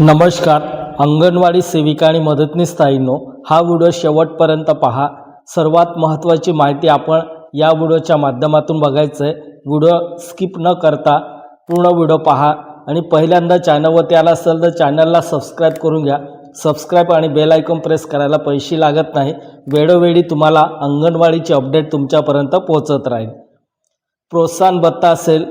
नमस्कार अंगणवाडी सेविका आणि मदतनीस ताईंनो हा व्हिडिओ शेवटपर्यंत पहा. सर्वात महत्त्वाची माहिती आपण या व्हिडिओच्या माध्यमातून बघायचं आहे व्हिडिओ स्किप न करता पूर्ण व्हिडिओ पहा आणि पहिल्यांदा चॅनलवरती आला असेल तर चॅनलला सबस्क्राईब करून घ्या. सबस्क्राईब आणि बेल आयकॉन प्रेस करायला पैसे लागत नाही. वेळोवेळी तुम्हाला अंगणवाडीची अपडेट तुमच्यापर्यंत पोहोचत राहील. प्रोत्साहन भत्ता असेल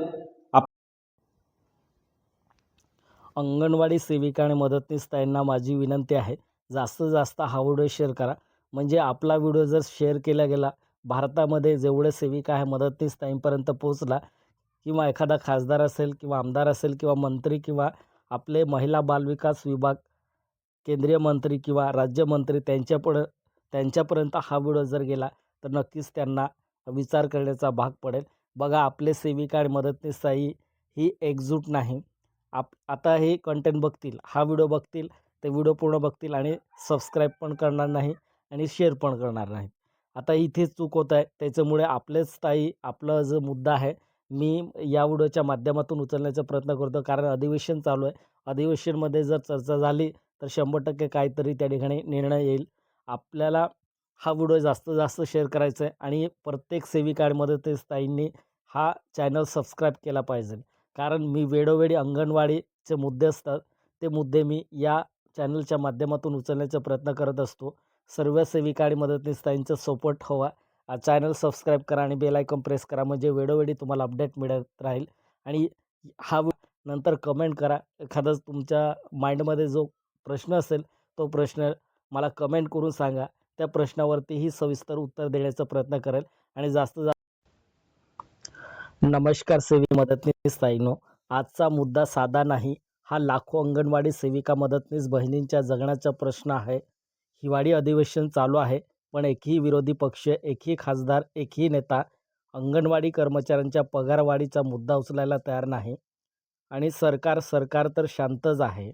अंगणवाडी सेविका आणि मदतनीस ताईंना माझी विनंती आहे जास्तीत जास्त हा व्हिडिओ शेअर करा. म्हणजे आपला व्हिडिओ जर शेअर केला गेला भारतामध्ये जेवढे सेविका आहे मदतनीस ताईंपर्यंत पोचला किंवा एखादा खासदार असेल किंवा आमदार असेल किंवा मंत्री किंवा आपले महिला बालविकास विभाग केंद्रीय मंत्री किंवा राज्यमंत्री त्यांच्यापुढं त्यांच्यापर्यंत हा व्हिडिओ जर गेला तर नक्कीच त्यांना विचार करण्याचा भाग पडेल. बघा आपले सेविका आणि मदतनीस ताई ही एकजूट नाही. आप आता हे कंटेंट बघतील हा व्हिडिओ बघतील ते व्हिडिओ पूर्ण बघतील आणि सबस्क्राईब पण करणार नाही आणि शेअर पण करणार नाही. आता इथेच चूक होत आहे त्याच्यामुळे आपलेच ताई आपला जो मुद्दा आहे मी या व्हिडिओच्या माध्यमातून उचलण्याचा प्रयत्न करतो. कारण अधिवेशन चालू आहे. अधिवेशनमध्ये जर चर्चा झाली तर शंभर टक्के काहीतरी त्या ठिकाणी निर्णय येईल. आपल्याला हा व्हिडिओ जास्त जास्त शेअर करायचा आहे आणि प्रत्येक सेविका ते मदतीस ताईंनी हा चॅनल सबस्क्राईब केला पाहिजे. कारण मी वेळोवेळी अंगणवाडीचे मुद्दे असतात. ते मुद्दे मी या चॅनलच्या माध्यमातून उचलण्याचा प्रयत्न करत असतो. सर्व सेविका आणि मदतनीस ताईंचा सपोर्ट हवा. चॅनल सबस्क्राईब करा आणि बेल आयकॉन प्रेस करा म्हणजे वेळोवेळी तुम्हाला अपडेट मिळत राहील. आणि हा नंतर कमेंट करा. एखादा तुमच्या माइंडमध्ये जो प्रश्न असेल तो प्रश्न मला कमेंट करून सांगा. त्या प्रश्नावरतीही सविस्तर उत्तर देण्याचा प्रयत्न करेल. आणि जास्त जास्त नमस्कार सेवी मदतनीस ताईनो. आजचा मुद्दा साधा नाही. हा लाखो अंगणवाडी सेविका मदतनीस बहिणींच्या जगण्याचा प्रश्न आहे. हिवाळी अधिवेशन चालू आहे पण एकही विरोधी पक्ष एकही खासदार एकही नेता अंगणवाडी कर्मचाऱ्यांच्या पगारवाढीचा मुद्दा उचलायला तयार नाही. आणि सरकार सरकार तर शांतच आहे.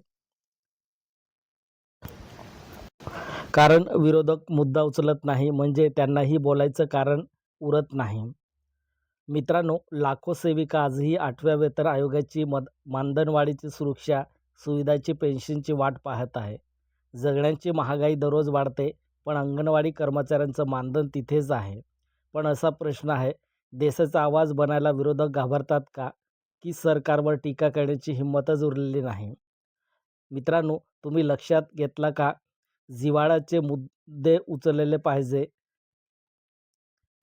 कारण विरोधक मुद्दा उचलत नाही म्हणजे त्यांनाही बोलायचं कारण उरत नाही. मित्रांनो लाखो सेविका आजही आठव्या वेतन आयोगाची मद मानधनवाढीची सुरक्षा सुविधाची पेन्शनची वाट पाहत आहे. जगण्याची महागाई दररोज वाढते पण अंगणवाडी कर्मचाऱ्यांचं मानधन तिथेच आहे. पण असा प्रश्न आहे देशाचा आवाज बनायला विरोधक घाबरतात का? की सरकारवर टीका करण्याची हिंमतच उरलेली नाही? मित्रांनो तुम्ही लक्षात घेतला का? जिवाळ्याचे मुद्दे उचललेले पाहिजे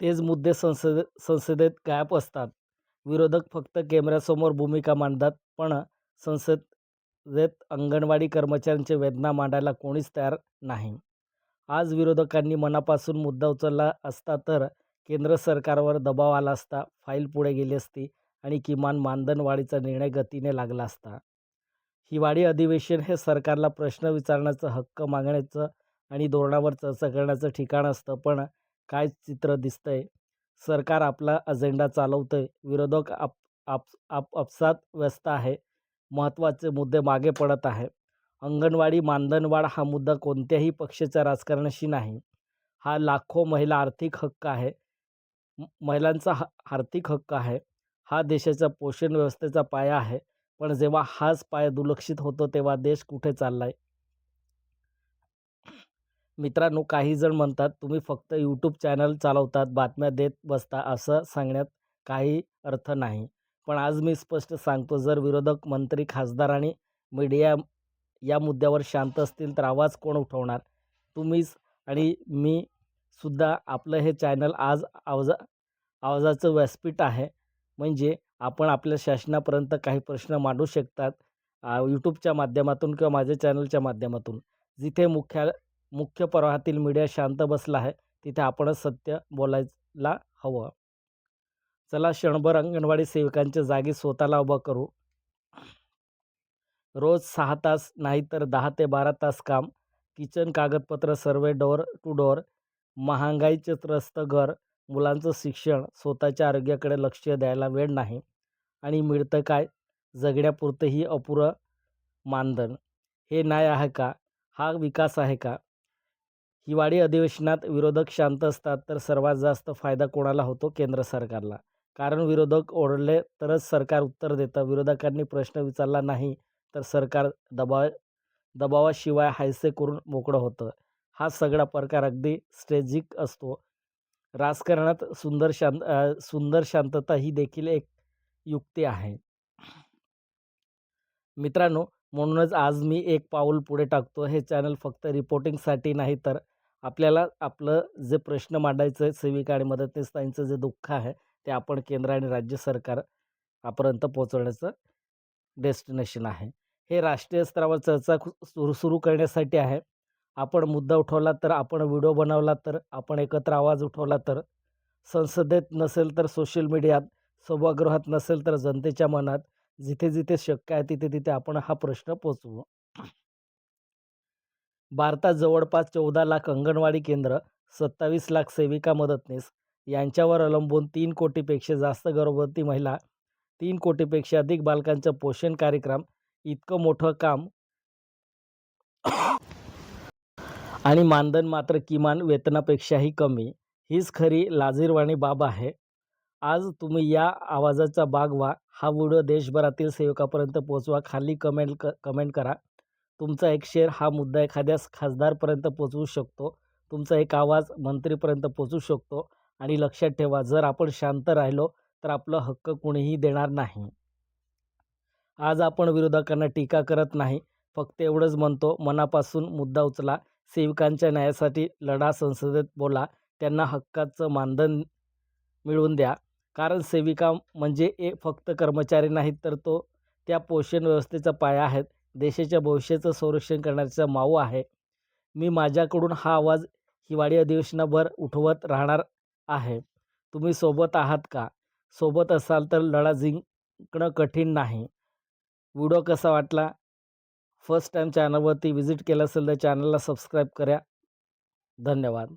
तेच मुद्दे संसद संसदेत गायब असतात. विरोधक फक्त कॅमेऱ्यासमोर भूमिका मांडतात पण संसदेत अंगणवाडी कर्मचाऱ्यांचे वेदना मांडायला कोणीच तयार नाही. आज विरोधकांनी मनापासून मुद्दा उचलला असता तर केंद्र सरकारवर दबाव आला असता फाईल पुढे गेली असती आणि किमान मानधनवाढीचा निर्णय गतीने लागला असता. हिवाळी अधिवेशन हे सरकारला प्रश्न विचारण्याचं हक्क मागण्याचं आणि धोरणावर चर्चा करण्याचं ठिकाण असतं पण काय चित्र दिसतंय? सरकार आपला अजेंडा चालवतंय. विरोधक आप आप आप आपसात व्यस्त आहे. महत्त्वाचे मुद्दे मागे पडत आहे. अंगणवाडी मानधनवाढ हा मुद्दा कोणत्याही पक्षाच्या राजकारणाशी नाही. हा लाखो महिला आर्थिक हक्क आहे. महिलांचा हा आर्थिक हक्क आहे. हा देशाच्या पोषण व्यवस्थेचा पाया आहे. पण जेव्हा हाच पाया दुर्लक्षित होतो तेव्हा देश कुठे चाललाय? मित्रांनो काही जण म्हणतात तुम्ही फक्त यूट्यूब चॅनल चालवतात बातम्या देत बसता असं सांगण्यात काही अर्थ नाही. पण आज मी स्पष्ट सांगतो जर विरोधक मंत्री खासदार आणि मीडिया या मुद्द्यावर शांत असतील तर आवाज कोण उठवणार? तुम्हीच आणि मी सुद्धा आपलं हे चॅनल आज आवाजा आवाजाचं व्यासपीठ आहे. म्हणजे आपण आपल्या शासनापर्यंत काही प्रश्न मांडू शकतात यूट्यूबच्या माध्यमातून किंवा माझ्या चॅनलच्या माध्यमातून. जिथे मुख्या मुख्य प्रवाहातील मीडिया शांत बसला आहे. तिथे आपणच सत्य बोलायला हवं. चला क्षणभर अंगणवाडी सेविकांच्या जागी स्वतःला उभं करू. रोज सहा तास नाही तर दहा ते बारा तास काम किचन कागदपत्र सर्वे डोअर टू डोअर महागाईचे त्रस्त घर मुलांचं शिक्षण स्वतःच्या आरोग्याकडे लक्ष द्यायला वेळ नाही. आणि मिळतं काय? जगण्यापुरतंही अपुरं मानधन. हे नाही आहे का? हा विकास आहे का? हिवाळी अधिवेशनात विरोधक शांत असतात तर सर्वात जास्त फायदा कोणाला होतो केंद्र सरकारला? कारण विरोधक ओरडले तरच सरकार उत्तर देतं. विरोधकांनी प्रश्न विचारला नाही तर सरकार दबाव दबावाशिवाय हायसे करून मोकळं होतं. हा सगळा प्रकार अगदी स्ट्रेजिक असतो. राजकारणात सुंदर शांत सुंदर शांतता ही देखील एक युक्ती आहे. मित्रांनो म्हणूनच आज मी एक पाऊल पुढे टाकतो. हे चॅनल फक्त रिपोर्टिंगसाठी नाही तर आपल्याला आपलं जे प्रश्न मांडायचं आहे सेविका आणि मदतनीसताईंचं जे दुःख आहे ते आपण केंद्र आणि राज्य सरकार आपर्यंत पोहोचवण्याचं डेस्टिनेशन आहे. हे राष्ट्रीय स्तरावर चर्चा सुरू सुरू करण्यासाठी आहे. आपण मुद्दा उठवला तर आपण व्हिडिओ बनवला तर आपण एकत्र आवाज उठवला तर. संसदेत नसेल तर सोशल मीडियात सभागृहात नसेल तर जनतेच्या मनात जिथे जिथे शक्य आहे तिथे तिथे आपण हा प्रश्न पोचवू भारतात जवळपास चौदा लाख अंगणवाडी केंद्र सत्तावीस लाख सेविका मदतनीस यांच्यावर अवलंबून तीन कोटीपेक्षा जास्त गर्भवती महिला तीन कोटीपेक्षा अधिक बालकांचं पोषण कार्यक्रम इतकं मोठं काम आणि मानधन मात्र किमान वेतनापेक्षाही कमी. हीच खरी लाजीरवाणी बाब आहे. आज तुम्ही या आवाजाचा भाग व्हा. हा व्हिडिओ देशभरातील सेवकापर्यंत पोचवा खाली कमेंट क कमेंट करा. तुमचा एक शेअर हा मुद्दा एखाद्या खासदारपर्यंत पोचवू शकतो. तुमचा एक आवाज मंत्रीपर्यंत पोचू शकतो. आणि लक्षात ठेवा जर आपण शांत राहिलो तर आपलं हक्क कुणीही देणार नाही. आज आपण विरोधकांना टीका करत नाही. फक्त एवढंच म्हणतो मनापासून मुद्दा उचला. सेविकांच्या न्यायासाठी लढा संसदेत बोला. त्यांना हक्काचं मानधन मिळवून द्या. कारण सेविका म्हणजे एक फक्त कर्मचारी नाहीत तर तो त्या पोषण व्यवस्थेचा पाया आहेत. देशाच्या भविष्याचं संरक्षण करण्याचा माऊ आहे. मी माझ्याकडून हा आवाज हिवाळी अधिवेशनाभर उठवत राहणार आहे. तुम्ही सोबत आहात का? सोबत असाल तर लढा जिंकणं कठीण नाही. व्हिडिओ कसा वाटला? फर्स्ट टाईम चॅनलवरती व्हिजिट केलं असेल तर चॅनलला सबस्क्राईब करा. धन्यवाद.